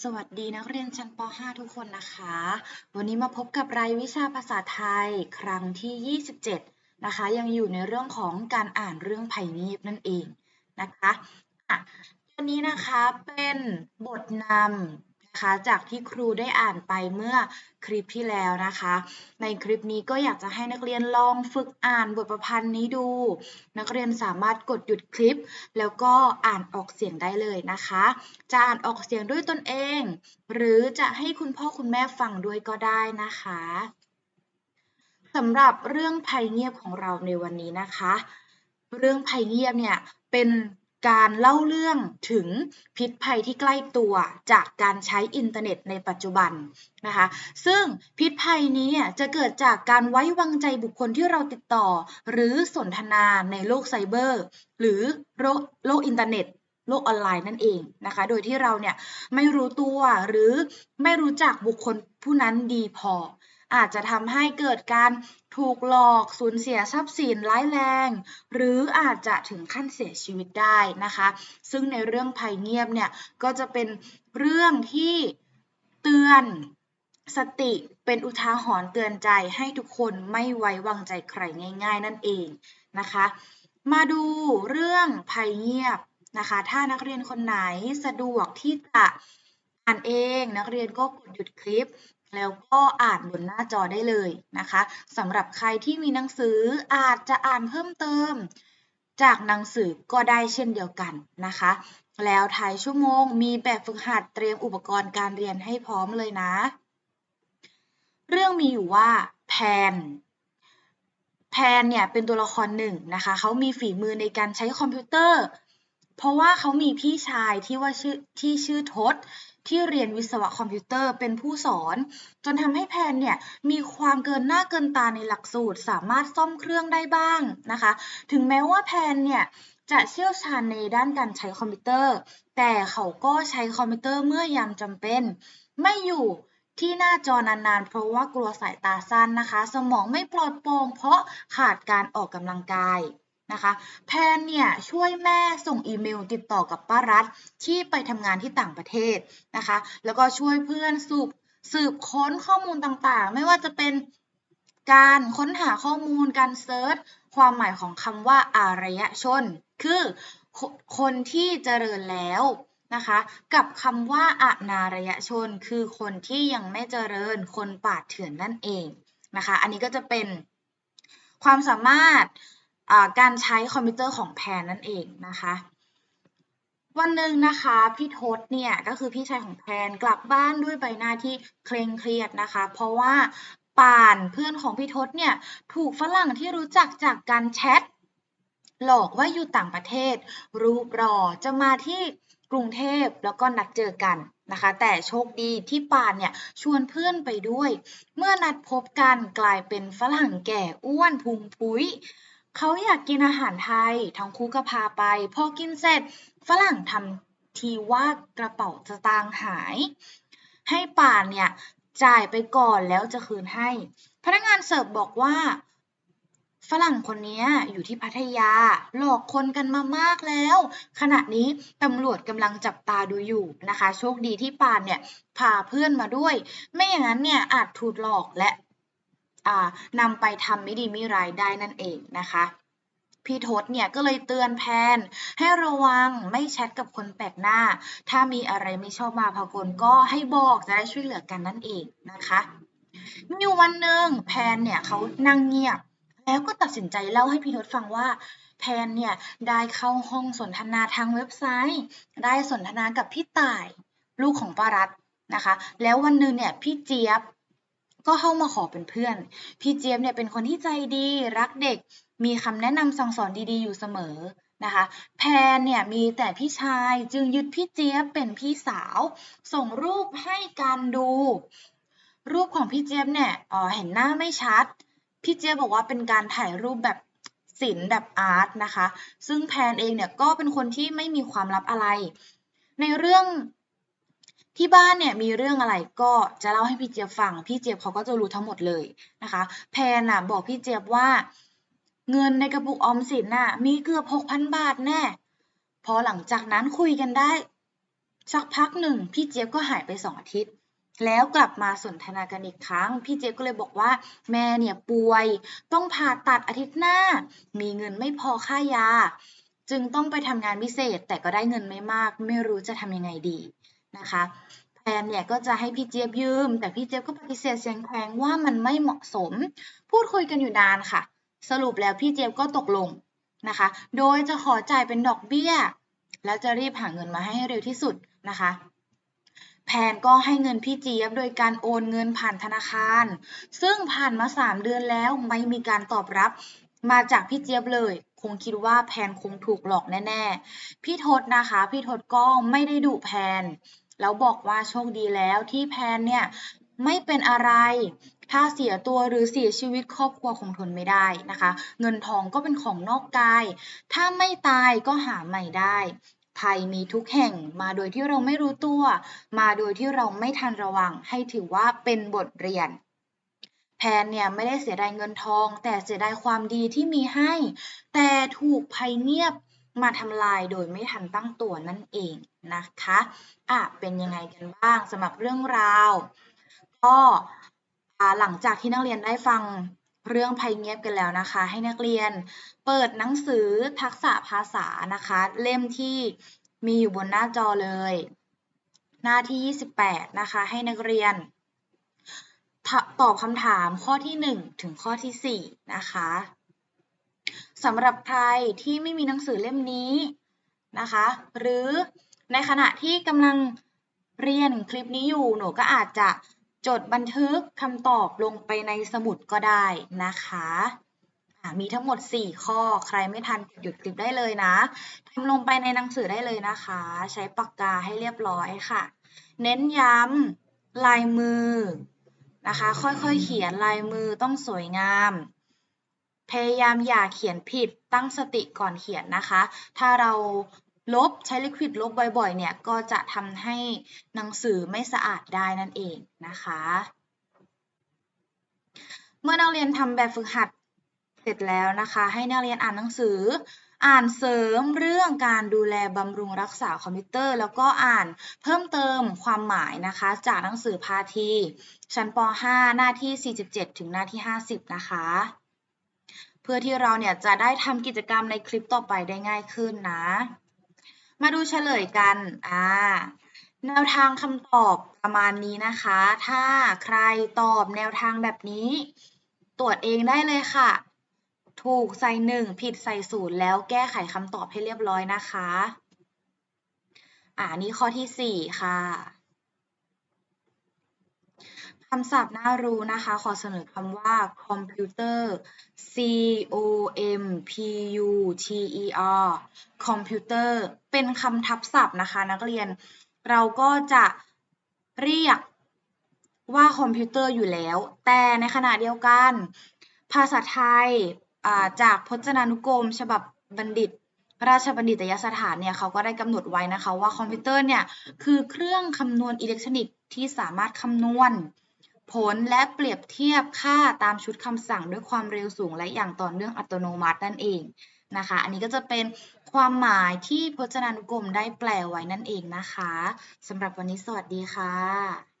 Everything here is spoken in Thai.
สวัสดีนักเรียนชั้นป .5 ทุกคนนะคะ วันนี้มาพบกับรายวิชาภาษาไทยครั้งที่ 27 นะคะ ยังอยู่ในเรื่องของการอ่านเรื่องไผ่เงียบนั่นเองนะคะอันนี้นะคะเป็นบทนำ นะคะ จากที่ครูได้อ่านไปเมื่อคลิปที่แล้วนะคะ ในคลิปนี้ก็อยากจะให้นักเรียนลองฝึกอ่านบทประพันธ์นี้ดู นักเรียนสามารถกดหยุดคลิป แล้วก็อ่านออกเสียงได้เลยนะคะ จะอ่านออกเสียงด้วยตนเอง หรือจะให้คุณพ่อคุณแม่ฟังด้วยก็ได้นะคะสำหรับเรื่องภัยเงียบของเราในวันนี้นะคะ เรื่องภัยเงียบเนี่ยเป็น การเล่าเรื่องถึงพิษภัยที่ใกล้ตัวจากการใช้อินเทอร์เน็ตในปัจจุบันนะคะ ซึ่งพิษภัยนี้จะเกิดจากการไว้วางใจบุคคลที่เราติดต่อ หรือสนทนาในโลกไซเบอร์ หรือโลกโลกอินเทอร์เน็ตโลกออนไลน์นั่นเองนะคะ โดยที่เราเนี่ยไม่รู้ตัวหรือไม่รู้จักบุคคลผู้นั้นดีพอ อาจจะทำให้เกิดการถูกหลอกสูญเสียทรัพย์สินร้ายแรง หรืออาจจะถึงขั้นเสียชีวิตได้นะคะ ซึ่งในเรื่องภัยเงียบเนี่ยก็จะเป็นเรื่องที่เตือนสติเป็นอุทาหรณ์เตือนใจให้ทุกคนไม่ไว้วางใจใครง่าย ๆ นั่นเองนะคะ มาดูเรื่องภัยเงียบนะคะ ถ้านักเรียนคนไหนสะดวกที่จะอ่านเอง นักเรียนก็กดหยุดคลิป แล้วก็อ่านบนหน้าจอได้เลยนะคะสำหรับใครที่มีหนังสืออาจจะอ่านเพิ่มเติม จากหนังสือก็ได้เช่นเดียวกันนะคะ แล้วท้ายชั่วโมงมีแบบฝึกหัดเตรียมอุปกรณ์การเรียนให้พร้อมเลยนะ เรื่องมีอยู่ว่าแพนแพนเนี่ยเป็นตัวละครหนึ่งนะคะ เขามีฝีมือในการใช้คอมพิวเตอร์ เพราะว่าเขามีพี่ชายที่ว่าชื่อที่ชื่อทศที่เรียนวิศวะคอมพิวเตอร์เป็นผู้สอน จนทำให้แพนเนี่ยมีความเกินหน้าเกินตาในหลักสูตร สามารถซ่อมเครื่องได้บ้างนะคะ ถึงแม้ว่าแพนเนี่ยจะเชี่ยวชาญในด้านการใช้คอมพิวเตอร์ แต่เขาก็ใช้คอมพิวเตอร์เมื่อยามจำเป็น ไม่อยู่ที่หน้าจอนานๆ เพราะว่ากลัวสายตาสั้นนะคะ สมองไม่ปลอดโปร่งเพราะขาดการออกกำลังกาย นะคะแพนเนี่ยช่วยแม่ส่งอีเมลติดต่อกับป้ารัฐที่ไปทำงานที่ต่างประเทศนะคะ แล้วก็ช่วยเพื่อนสืบสืบค้นข้อมูลต่างๆ ไม่ว่าจะเป็นการค้นหาข้อมูลการเซิร์ชความหมายของคำว่าอารยชน คือคนที่เจริญแล้วนะคะกับคำว่าอนารยชน คือคนที่ยังไม่เจริญคนป่าเถื่อนนั่นเองนะคะ อันนี้ก็จะเป็นความสามารถ การใช้คอมพิวเตอร์ของแพนนั่นเองนะคะ วันหนึ่งนะคะพี่ทศเนี่ยก็คือพี่ชายของแพนกลับบ้านด้วยใบหน้าที่เคร่งเครียดนะคะ เพราะว่าป่านเพื่อนของพี่ทศเนี่ยถูกฝรั่งที่รู้จักจากการแชทหลอกว่าอยู่ต่างประเทศ รูปรอจะมาที่กรุงเทพแล้วก็นัดเจอกันนะคะ แต่โชคดีที่ปานเนี่ยชวนเพื่อนไปด้วย เมื่อนัดพบกันกลายเป็นฝรั่งแก่อ้วนพุงพุ้ย เขาอยากกินอาหารไทย ทั้งคู่ก็พาไป พอกินเสร็จ ฝรั่งทำทีว่ากระเป๋าสตางค์หาย ให้ป่านเนี่ยจ่ายไปก่อนแล้วจะคืนให้ พนักงานเสิร์ฟบอกว่าฝรั่งคนนี้อยู่ที่พัทยา หลอกคนกันมามากแล้ว ขณะนี้ตำรวจกำลังจับตาดูอยู่นะคะ โชคดีที่ปานเนี่ยพาเพื่อนมาด้วย ไม่อย่างนั้นเนี่ยอาจถูกหลอกและ นำไปทำไม่ดีไม่ร้ายได้นั่นเองนะคะพี่ทศเนี่ยก็เลยเตือนแพนให้ระวังไม่แชทกับคนแปลกหน้า ถ้ามีอะไรไม่ชอบมาพากลก็ให้บอกจะได้ช่วยเหลือกันนั่นเองนะคะมีอยู่วันหนึ่งแพนเนี่ยเขานั่งเงียบ แล้วก็ตัดสินใจเล่าให้พี่ทศฟังว่า แพนเนี่ยได้เข้าห้องสนทนาทางเว็บไซต์ ได้สนทนากับพี่ต่าย ลูกของป้ารัตนะคะ แล้ววันหนึ่งเนี่ยพี่เจี๊ยบ ก็เข้ามาขอเป็นเพื่อน พี่เจี๊ยบเนี่ยเป็นคนที่ใจดีรักเด็ก มีคำแนะนำสั่งสอนดีๆอยู่เสมอนะคะ แพนเนี่ยมีแต่พี่ชายจึงยึดพี่เจี๊ยบเป็นพี่สาว ส่งรูปให้การดู รูปของพี่เจี๊ยบเนี่ยเห็นหน้าไม่ชัด พี่เจี๊ยบบอกว่าเป็นการถ่ายรูปแบบศิลป์แบบอาร์ตนะคะ ซึ่งแพนเองเนี่ยก็เป็นคนที่ไม่มีความลับอะไร ในเรื่อง ที่บ้านเนี่ยมีเรื่องอะไรก็จะเล่าให้พี่เจี๊ยบฟัง พี่เจี๊ยบเขาก็จะรู้ทั้งหมดเลยนะคะ แพนน่ะบอกพี่เจี๊ยบว่า เงินในกระปุกออมสินน่ะ มีเกือบหกพันบาทแน่ พอหลังจากนั้นคุยกันได้ สักพักหนึ่งพี่เจี๊ยบก็หายไปสองอาทิตย์แล้วกลับมาสนทนากันอีกครั้ง พี่เจี๊ยบก็เลยบอกว่า แม่เนี่ยป่วย ต้องผ่าตัดอาทิตย์หน้า มีเงินไม่พอค่ายา จึงต้องไปทำงานพิเศษแต่ก็ได้เงินไม่มาก ไม่รู้จะทำยังไงดี นะคะแพนเนี่ยก็จะให้พี่เจี๊ยบยืม แต่พี่เจี๊ยบก็ปฏิเสธเสียงแข็งว่ามันไม่เหมาะสม พูดคุยกันอยู่นานค่ะ สรุปแล้วพี่เจี๊ยบก็ตกลงนะคะ โดยจะขอจ่ายเป็นดอกเบี้ย แล้วจะรีบหาเงินมาให้เร็วที่สุดนะคะแพนก็ให้เงินพี่เจี๊ยบโดยการโอนเงินผ่านธนาคาร ซึ่งผ่านมา 3 เดือนแล้วไม่มีการตอบรับมาจากพี่เจี๊ยบเลย คงคิดว่าแพนคงถูกหลอกแน่ ๆ พี่ทศนะคะ พี่ทศก็ไม่ได้ดุแพน แล้วบอกว่าโชคดีแล้วที่แพนเนี่ยไม่เป็นอะไร ถ้าเสียตัวหรือเสียชีวิตครอบครัวคงทนไม่ได้นะคะ เงินทองก็เป็นของนอกกาย ถ้าไม่ตายก็หาใหม่ได้ ภัยมีทุกแห่งมาโดยที่เราไม่รู้ตัว มาโดยที่เราไม่ทันระวัง ให้ถือว่าเป็นบทเรียน แพนเนี่ยไม่ได้เสียดายเงินทอง แต่เสียดายความดีที่มีให้ แต่ถูกภัยเงียบ มาทำลายโดยไม่ทันตั้งตัวนั่นเองนะคะอะเป็นยังไงกันบ้างสำหรับเรื่องราว ก็อ่าหลังจากที่นักเรียนได้ฟังเรื่องภัยเงียบกันแล้วนะคะ ให้นักเรียนเปิดหนังสือทักษะภาษานะคะ เล่มที่มีอยู่บนหน้าจอเลย หน้าที่ 28 นะคะ ให้นักเรียน ตอบคำถามข้อที่ 1 ถึงข้อที่ 4 นะคะ สำหรับใครที่ไม่มีหนังสือเล่มนี้นะคะ หรือในขณะที่กำลังเรียนคลิปนี้อยู่หนูก็อาจจะจดบันทึกคำตอบลงไปในสมุดก็ได้นะคะมีทั้งหมด 4 ข้อใครไม่ทันหยุดคลิปได้เลยนะทำลงไปในหนังสือได้เลยนะคะ ใช้ปากกาให้เรียบร้อยค่ะ เน้นย้ำลายมือนะคะ ค่อยๆเขียนลายมือต้องสวยงาม พยายามอย่าเขียนผิดตั้งสติก่อนเขียนนะคะ ถ้าเราลบใช้ลิควิดลบบ่อยๆ เนี่ยก็จะทำให้หนังสือไม่สะอาดได้นั่นเองนะคะ เมื่อนักเรียนทำแบบฝึกหัดเสร็จแล้วนะคะ ให้นักเรียนอ่านหนังสือ อ่านเสริมเรื่องการดูแลบำรุงรักษาคอมพิวเตอร์ แล้วก็อ่านเพิ่มเติมความหมายนะคะ จากหนังสือพาที ชั้นป .5 หน้าที่ 47 ถึงหน้าที่ 50 นะคะ เพื่อที่เราเนี่ยจะได้ทำกิจกรรมในคลิปต่อไปได้ง่ายขึ้นนะ มาดูเฉลยกันอ่าแนวทางคำตอบประมาณนี้นะคะ ถ้าใครตอบแนวทางแบบนี้ ตรวจเองได้เลยค่ะ ถูกใส่หนึ่งผิดใส่ศูนย์แล้วแก้ไขคำตอบให้เรียบร้อยนะคะ อ่านี่ข้อที่สี่ค่ะ คำศัพท์น่ารู้นะคะ ขอเสนอคำว่าคอมพิวเตอร์ C O M P U T E R คอมพิวเตอร์เป็นคำทับศัพท์นะคะ นักเรียน เราก็จะเรียกว่าคอมพิวเตอร์อยู่แล้ว แต่ในขณะเดียวกัน ภาษาไทยจากพจนานุกรม ฉบับบัณฑิต ราชบัณฑิตยสถานเนี่ยเขาก็ได้กำหนดไว้นะคะว่าคอมพิวเตอร์เนี่ยคือเครื่องคำนวณอิเล็กทรอนิกส์ที่สามารถคำนวณ ผลและเปรียบเทียบค่าตามชุดคำสั่งด้วยความเร็วสูงและอย่างต่อเนื่องอัตโนมัตินั่นเองนะคะ อันนี้ก็จะเป็นความหมายที่พจนานุกรมได้แปลไว้นั่นเองนะคะสำหรับวันนี้สวัสดีค่ะ